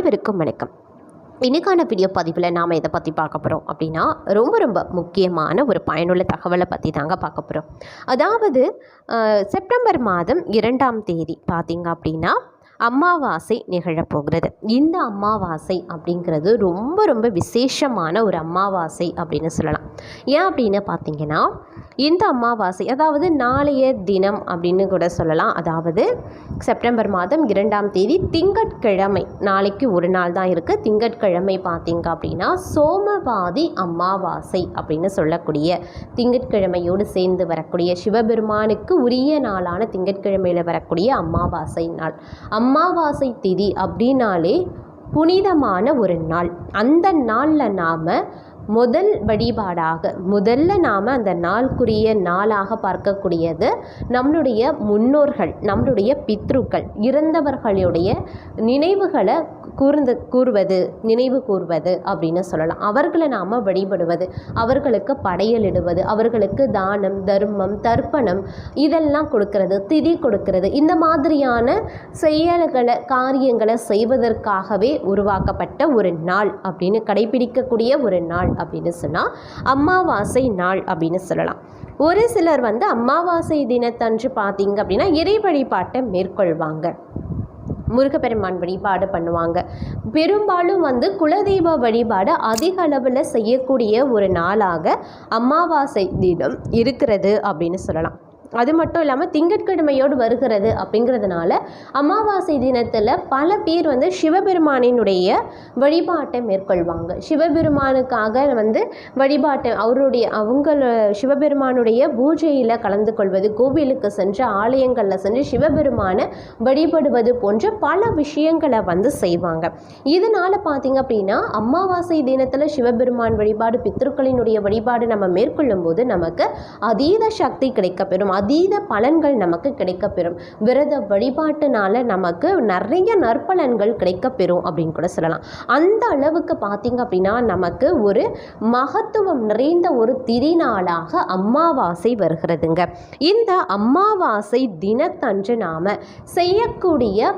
அனைவருக்கும் வணக்கம். இன்றைக்கான வீடியோ பதிவில் நாம் இதை பற்றி பார்க்க போகிறோம் அப்படின்னா ரொம்ப ரொம்ப முக்கியமான ஒரு பயனுள்ள தகவலை பற்றி தாங்க பார்க்க போகிறோம் அதாவது செப்டம்பர் மாதம் இரண்டாம் தேதி பார்த்தீங்க அப்படின்னா அமாவாசை நிகழப்போகிறது. இந்த அமாவாசை அப்படிங்கிறது ரொம்ப ரொம்ப விசேஷமான ஒரு அமாவாசை அப்படின்னு சொல்லலாம். ஏன் அப்படின்னு பார்த்தீங்கன்னா இந்த அமாவாசை அதாவது நாளைய தினம் அப்படின்னு கூட சொல்லலாம். அதாவது செப்டம்பர் மாதம் இரண்டாம் தேதி திங்கட்கிழமை நாளைக்கு ஒரு நாள் தான் இருக்குது திங்கட்கிழமை பார்த்தீங்க அப்படின்னா சோமவாதி அமாவாசை அப்படின்னு சொல்லக்கூடிய திங்கட்கிழமையோடு சேர்ந்து வரக்கூடிய சிவபெருமானுக்கு உரிய நாளான திங்கட்கிழமையில் வரக்கூடிய அமாவாசை நாள். அமாவாசை திதி அப்படின்னாலே புனிதமான ஒரு நாள். அந்த நாளில் நாம் முதல் வழிபாடாக முதல்ல நாம் அந்த நாளுக்குரிய நாளாக பார்க்கக்கூடியது நம்மளுடைய முன்னோர்கள் நம்மளுடைய பித்ருக்கள் இறந்தவர்களுடைய நினைவுகளை கூர்ந்து கூறுவது நினைவு கூர்வது அப்படின்னு சொல்லலாம். அவர்களை நாம் வழிபடுவது அவர்களுக்கு படையலிடுவது அவர்களுக்கு தானம் தர்மம் தர்ப்பணம் இதெல்லாம் கொடுக்கறது திதி கொடுக்கறது. இந்த மாதிரியான செயல்களை காரியங்களை செய்வதற்காகவே உருவாக்கப்பட்ட ஒரு நாள் அப்படின்னு கடைபிடிக்கக்கூடிய ஒரு நாள் அப்படின்னு சொன்னால் அமாவாசை நாள் அப்படின்னு சொல்லலாம். ஒரு சிலர் வந்து அமாவாசை தினத்தன்று பார்த்தீங்க அப்படின்னா இறை வழிபாட்டை மேற்கொள்வாங்க. முருகப்பெருமான் வழிபாடு பண்ணுவாங்க. பெரும்பாலும் வந்து குலதெய்வ வழிபாடு அதிக அளவில் செய்யக்கூடிய ஒரு நாளாக அமாவாசை தினம் இருக்கிறது அப்படின்னு சொல்லலாம். அது மட்டும் இல்லாமல் திங்கட்கிழமையோடு வருகிறது அப்படிங்கிறதுனால அமாவாசை தினத்தில் பல பேர் வந்து சிவபெருமானினுடைய வழிபாட்டை மேற்கொள்வாங்க. சிவபெருமானுக்காக வந்து வழிபாட்டை அவருடைய அவங்கள சிவபெருமானுடைய பூஜையில் கலந்து கொள்வது கோவிலுக்கு சென்று ஆலயங்களில் சென்று சிவபெருமானை வழிபடுவது போன்ற பல விஷயங்களை வந்து செய்வாங்க. இதனால் பார்த்தீங்க அப்படின்னா அமாவாசை தினத்தில் சிவபெருமான் வழிபாடு பித்ருக்களினுடைய வழிபாடு நம்ம மேற்கொள்ளும் போது நமக்கு அதீத சக்தி கிடைக்கப்பெறும். அதீத பலன்கள் நமக்கு கிடைக்கப்பெறும். விரத வழிபாட்டுனால நமக்கு நிறைய நற்பலன்கள் கிடைக்கப்பெறும் அப்படின்னு கூட சொல்லலாம். அந்த அளவுக்கு பார்த்தீங்க அப்படின்னா நமக்கு ஒரு மகத்துவம் நிறைந்த ஒரு திருநாளாக அம்மாவாசை வருகிறதுங்க. இந்த அமாவாசை தினத்தன்று நாம் செய்யக்கூடிய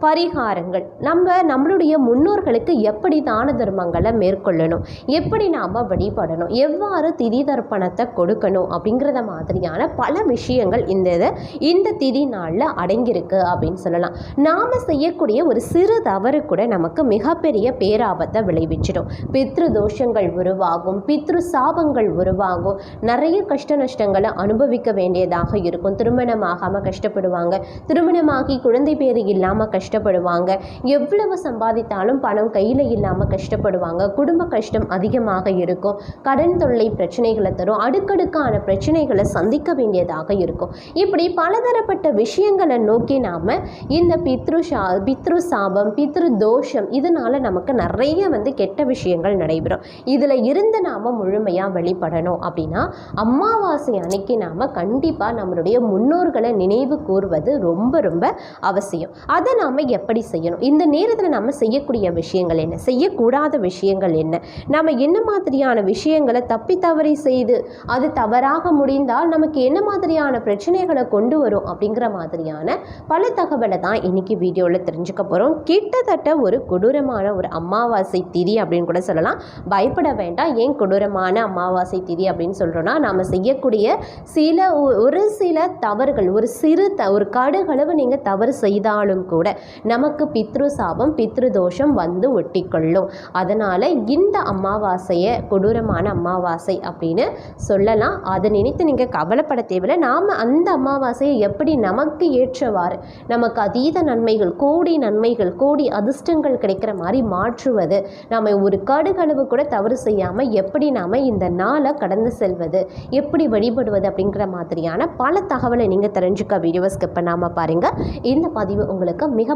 பரிகாரங்கள். நம்ம நம்மளுடைய முன்னோர்களுக்கு எப்படி தான தர்மங்களை மேற்கொள்ளணும்? எப்படி நாம் வழிபடணும்? எவ்வாறு திதி தர்ப்பணத்தை கொடுக்கணும்? அப்படிங்கிறத மாதிரியான பல விஷயங்கள் இந்த இதை இந்த திதி நாளில் அடங்கியிருக்கு அப்படின்னு சொல்லலாம். நாம் செய்யக்கூடிய ஒரு சிறு தவறு கூட நமக்கு மிகப்பெரிய பேராபத்தை விளைவிச்சிடும். பித்ரு தோஷங்கள் உருவாகும் பித்ரு சாபங்கள் உருவாகும். நிறைய கஷ்ட நஷ்டங்களை அனுபவிக்க வேண்டியதாக இருக்கும். திருமணமாகாமல் கஷ்டப்படுவாங்க. திருமணமாகி குழந்தை பேர் இல்லாமல் கஷ்டப்படுவாங்க. எவ்வளவு சம்பாதித்தாலும் பணம் கையில் இல்லாமல் கஷ்டப்படுவாங்க. குடும்ப கஷ்டம் அதிகமாக இருக்கும். கடன் தொல்லை பிரச்சனைகளை தரும். அடுக்கடுக்கான பிரச்சனைகளை சந்திக்க வேண்டியதாக இருக்கும். இப்படி பலதரப்பட்ட விஷயங்களை நோக்கி நாம் இந்த பித்ரு சா பித்ரு சாபம் பித்ரு தோஷம் இதனால் நமக்கு நிறைய வந்து கெட்ட விஷயங்கள் நடைபெறும். இதில் இருந்து நாம் முழுமையாக வெளிப்படணும் அப்படின்னா அமாவாசை அன்னைக்கு நாம் கண்டிப்பாக நம்மளுடைய முன்னோர்களை நினைவு கூறுவது ரொம்ப ரொம்ப அவசியம். அதை நாம் எப்படி செய்யணும்? இந்த நேரத்தில் நம்ம செய்யக்கூடிய விஷயங்கள் என்ன? செய்யக்கூடாத விஷயங்கள் என்ன? நாம் என்ன மாதிரியான விஷயங்களை தப்பி தவறி செய்து அது தவறாக முடிந்தால் நமக்கு என்ன மாதிரியான பிரச்சனைகளை கொண்டு வரும் அப்படிங்கிற மாதிரியான பல தகவலை தான் இன்றைக்கி வீடியோவில் தெரிஞ்சுக்க போகிறோம் கிட்டத்தட்ட ஒரு கொடூரமான ஒரு அமாவாசை திதி அப்படின்னு கூட சொல்லலாம். பயப்பட வேண்டாம். ஏன் கொடூரமான அமாவாசை திதி அப்படின்னு சொல்கிறோன்னா நாம் செய்யக்கூடிய சில ஒ- ஒரு சில தவறுகள் ஒரு சிறு த ஒரு கடுகளவு நீங்கள் தவறு செய்தாலும் கூட நமக்கு பித்ரு சாபம் பித்ரு தோஷம் வந்து ஒட்டிக்கொள்ளும். அதனால் இந்த அமாவாசையை கொடூரமான அமாவாசை அப்படின்னு சொல்லலாம். அதை நினைத்து நீங்கள் கவலைப்பட தேவையில்லை. நாம் அந்த அமாவாசையை எப்படி நமக்கு ஏற்றவாறு நமக்கு அதீத நன்மைகள் கோடி நன்மைகள் கோடி அதிர்ஷ்டங்கள் கிடைக்கிற மாதிரி மாற்றுவது நாம் ஒரு கடுகளவு கூட தவறு செய்யாமல் எப்படி நாம் இந்த நாளை கடந்து செல்வது எப்படி வழிபடுவது அப்படிங்கிற மாதிரியான பல தகவலை நீங்கள் தெரிஞ்சுக்க வீடியோவை ஸ்கிப் பண்ணாமல் பாருங்கள் இந்த பதிவு உங்களுக்கு மிக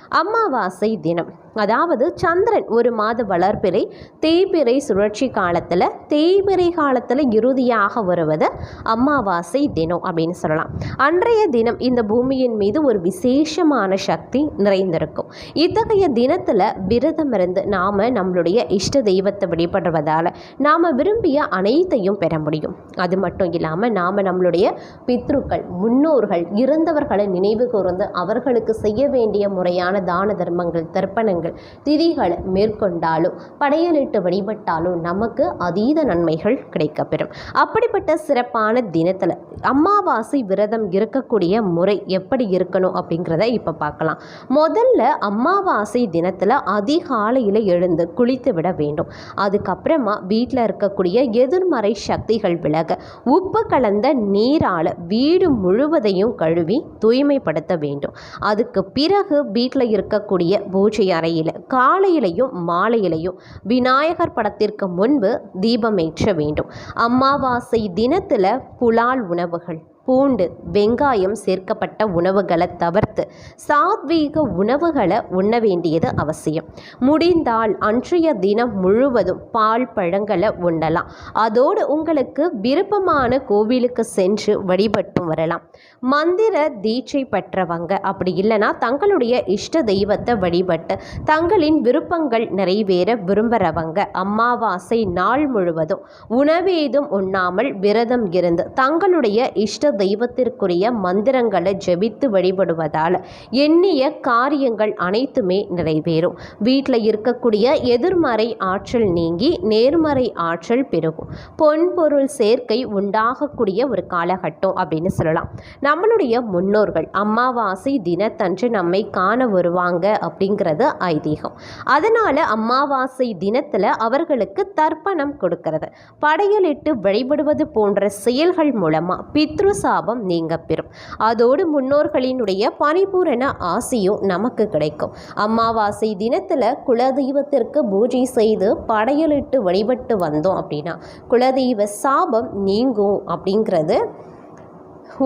அமாவாசை தினம். அதாவது சந்திரன் ஒரு மாத வளர்ப்பிறை தேய்பிறை சுழற்சி காலத்தில் தேய்பிறை காலத்தில் இறுதியாக வருவது அமாவாசை தினம் அப்படின்னு சொல்லலாம். அன்றைய தினம் இந்த பூமியின் மீது ஒரு விசேஷமான சக்தி நிறைந்திருக்கும். இத்தகைய தினத்தில் விரதம் இருந்து நாம் நம்மளுடைய இஷ்ட தெய்வத்தை வழிபடுறதால் நாம் விரும்பிய அனைத்தையும் பெற முடியும். அது மட்டும் இல்லாமல் நாம் நம்மளுடைய பித்ருக்கள் முன்னோர்கள் இறந்தவர்களை நினைவு கூர்ந்து அவர்களுக்கு செய்ய வேண்டிய முறையான தான தர்மங்கள் தர்ப்பணங்கள் திதிகளை மேற்கொண்டாலும் படையலிட்டு வழிபட்டாலும் நமக்கு அதீத நன்மைகள் கிடைக்கப்பெறும். அப்படிப்பட்ட சிறப்பான தினத்தில் அமாவாசை விரதம் இருக்கக்கூடிய முறை எப்படி இருக்கணும் அப்படிங்கிறத இப்போ பார்க்கலாம். முதல்ல அமாவாசை தினத்தில் அதிகாலையில் எழுந்து குளித்து விட வேண்டும். அதுக்கப்புறமா வீட்டில் இருக்கக்கூடிய எதிர்மறை சக்திகள் விலக உப்பு கலந்த நீரால் வீடு முழுவதையும் கழுவி தூய்மைப்படுத்த வேண்டும். அதுக்கு பிறகு வீட்டில் இருக்கக்கூடிய பூஜை அறையில் காலையிலையும் மாலையிலையும் விநாயகர் படத்திற்கு முன்பு தீபமேற்ற வேண்டும். அமாவாசை தினத்தில் புலால் உணவுகள். பூண்டு வெங்காயம் சேர்க்கப்பட்ட உணவுகளை தவிர்த்து சாத்வீக உணவுகளை உண்ண வேண்டியது அவசியம். முடிந்தால் அன்றைய தினம் முழுவதும் பால் பழங்களை உண்ணலாம். அதோடு உங்களுக்கு விருப்பமான கோவிலுக்கு சென்று வழிபட்டும் வரலாம். மந்திர தீட்சை பெற்றவங்க அப்படி இல்லைன்னா தங்களுடைய இஷ்ட தெய்வத்தை வழிபட்டு தங்களின் விருப்பங்கள் நிறைவேற விரும்புகிறவங்க அமாவாசை நாள் முழுவதும் உணவேதும் உண்ணாமல் விரதம் இருந்து தங்களுடைய இஷ்ட தெய்வத்திற்குரிய மந்திரங்களை ஜெபித்து வழிபடுவதால் எண்ணிய காரியங்கள் அனைத்துமே நிறைவேறும். வீட்டில் இருக்கக்கூடிய எதிர்மறை ஆற்றல் நீங்கி நேர்மறை ஆற்றல் பெருகும். பொன்பொருள் சேர்க்கை உண்டாகக்கூடிய ஒரு காலகட்டம் அப்படின்னு சொல்லலாம். நம்மளுடைய முன்னோர்கள் அமாவாசை தினத்தன்று நம்மை காண வருவாங்க அப்படிங்கிறது ஐதீகம். அதனால் அமாவாசை தினத்தில் அவர்களுக்கு தர்ப்பணம் கொடுக்கிறது. படையலிட்டு வழிபடுவது போன்ற செயல்கள் மூலமாக பித்ரு சாபம் நீங்க பெறும் அதோடு முன்னோர்களினுடைய பரிபூரண ஆசையும் நமக்கு கிடைக்கும். அமாவாசை தினத்தில் குலதெய்வத்திற்கு பூஜை செய்து படையலிட்டு வழிபட்டு வந்தோம் அப்படின்னா குலதெய்வ சாபம் நீங்கும் அப்படிங்கிறது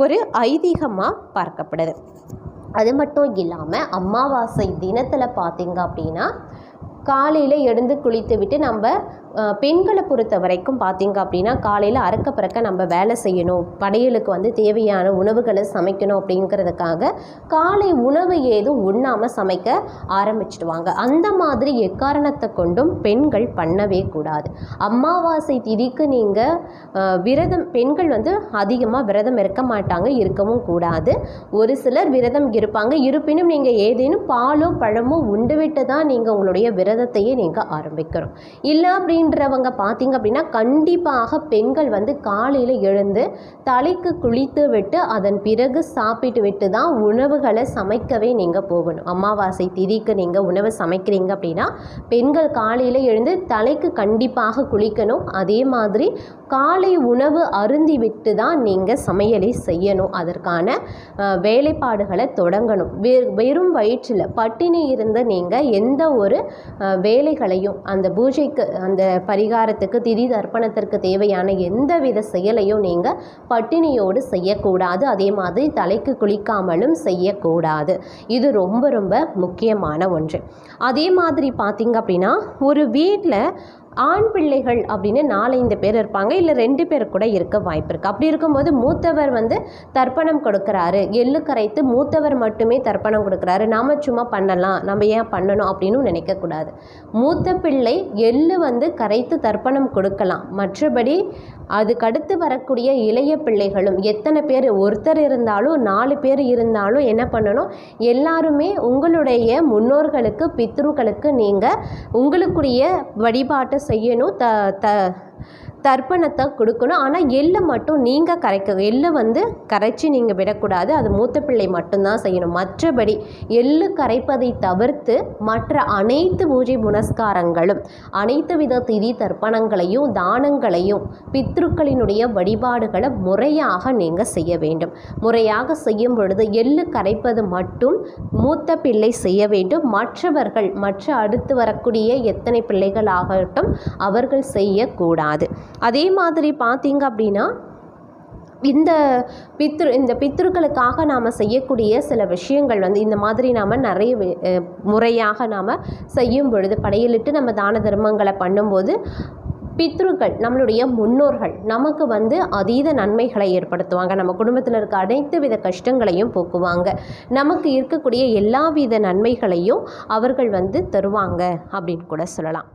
ஒரு ஐதீகமாக பார்க்கப்படுது. அது மட்டும் இல்லாமல் அமாவாசை தினத்தில் பார்த்தீங்க அப்படின்னா காலையில் எழுந்து குளித்து விட்டு நம்ம பெண்களை பொறுத்த வரைக்கும் பார்த்தீங்க அப்படின்னா காலையில் அறக்க பிறக்க நம்ம வேலை செய்யணும். படையலுக்கு வந்து தேவையான உணவுகளை சமைக்கணும் அப்படிங்கிறதுக்காக காலை உணவு ஏதும் உண்ணாமல் சமைக்க ஆரம்பிச்சிடுவாங்க. அந்த மாதிரி எக்காரணத்தை கொண்டும் பெண்கள் பண்ணவே கூடாது. அமாவாசை திதிக்கு நீங்கள் விரதம் பெண்கள் வந்து அதிகமாக விரதம் இருக்க மாட்டாங்க இருக்கவும் கூடாது. ஒரு சிலர் விரதம் இருப்பாங்க. இருப்பினும் நீங்கள் ஏதேனும் பாலோ பழமோ உண்டுவிட்டு தான் நீங்கள் உங்களுடைய விரதத்தையே நீங்கள் ஆரம்பிக்கிறோம் இல்லை அப்படின்றவங்க பார்த்தீங்க அப்படின்னா கண்டிப்பாக பெண்கள் வந்து காலையில் எழுந்து தலைக்கு குளித்து விட்டு அதன் பிறகு சாப்பிட்டு விட்டு தான் உணவுகளை சமைக்கவே நீங்கள் போகணும். அமாவாசை திதிக்கு நீங்கள் உணவு சமைக்கிறீங்க அப்படின்னா பெண்கள் காலையில் எழுந்து தலைக்கு கண்டிப்பாக குளிக்கணும். அதே மாதிரி காலை உணவு அருந்தி விட்டு தான் நீங்கள் சமையலை செய்யணும். அதற்கான வேலைப்பாடுகளை தொடங்கணும். வெ வெறும் வயிற்றில் பட்டினி இருந்த நீங்கள் எந்த ஒரு வேலைகளையும் அந்த பூஜைக்கு அந்த பரிகாரத்துக்கு திதி தர்ப்பணத்திற்கு தேவையான எந்தவித செயலையும் நீங்கள் பட்டினியோடு செய்யக்கூடாது. அதே மாதிரி தலைக்கு குளிக்காமலும் செய்யக்கூடாது. இது ரொம்ப ரொம்ப முக்கியமான ஒன்று. அதே மாதிரி பார்த்தீங்க அப்படின்னா ஒரு வீட்டில் ஆண் பிள்ளைகள் அப்படின்னு நாலஞ்சு பேர் இருப்பாங்க. இல்லை ரெண்டு பேர் கூட இருக்க வாய்ப்பு இருக்குது அப்படி இருக்கும்போது மூத்தவர் வந்து தர்ப்பணம் கொடுக்குறாரு. எள்ளு கரைத்து மூத்தவர் மட்டுமே தர்ப்பணம் கொடுக்குறாரு. நாம் சும்மா பண்ணலாம். நம்ம ஏன் பண்ணணும் அப்படின்னு நினைக்கக்கூடாது மூத்த பிள்ளை எள்ளு வந்து கரைத்து தர்ப்பணம் கொடுக்கலாம். மற்றபடி அதுக்கடுத்து வரக்கூடிய இளைய பிள்ளைகளும் எத்தனை பேர் ஒருத்தர் இருந்தாலும் நாலு பேர் இருந்தாலும் என்ன பண்ணணும்? எல்லாருமே உங்களுடைய முன்னோர்களுக்கு பித்ருக்களுக்கு நீங்கள் உங்களுக்குரிய வழிபாட்டை செய்யணும். த த தர்ப்பணத்தை கொடுக்கணும். ஆனால் எள்ளை மட்டும் நீங்கள் கரைக்க எள்ளை வந்து கரைச்சி நீங்கள் விடக்கூடாது. அது மூத்த பிள்ளை மட்டும்தான் செய்யணும். மற்றபடி எள்ளு கரைப்பதை தவிர்த்து மற்ற அனைத்து பூஜை புனஸ்காரங்களும் அனைத்து வித திதி தர்ப்பணங்களையும் தானங்களையும் பித்ருக்களினுடைய வழிபாடுகளை முறையாக நீங்கள் செய்ய வேண்டும். முறையாக செய்யும் பொழுது எள்ளு கரைப்பது மட்டும் மூத்த பிள்ளை செய்ய வேண்டும். மற்றவர்கள் மற்ற அடுத்து வரக்கூடிய எத்தனை பிள்ளைகளாகட்டும் அவர்கள் செய்யக்கூடாது. அதே மாதிரி பார்த்தீங்க அப்படின்னா இந்த பித்ரு இந்த பித்ருக்களுக்காக நாம் செய்யக்கூடிய சில விஷயங்கள் வந்து இந்த மாதிரி நாம் நிறைய முறையாக நாம் செய்யும் பொழுது படையலிட்டு நம்ம தான தர்மங்களை பண்ணும்போது பித்ருக்கள் நம்மளுடைய முன்னோர்கள் நமக்கு வந்து அதீத நன்மைகளை ஏற்படுத்துவாங்க. நம்ம குடும்பத்தில் இருக்க அனைத்து வித கஷ்டங்களையும் போக்குவாங்க. நமக்கு இருக்கக்கூடிய எல்லா வித நன்மைகளையும் அவர்கள் வந்து தருவாங்க அப்படின்னு கூட சொல்லலாம்.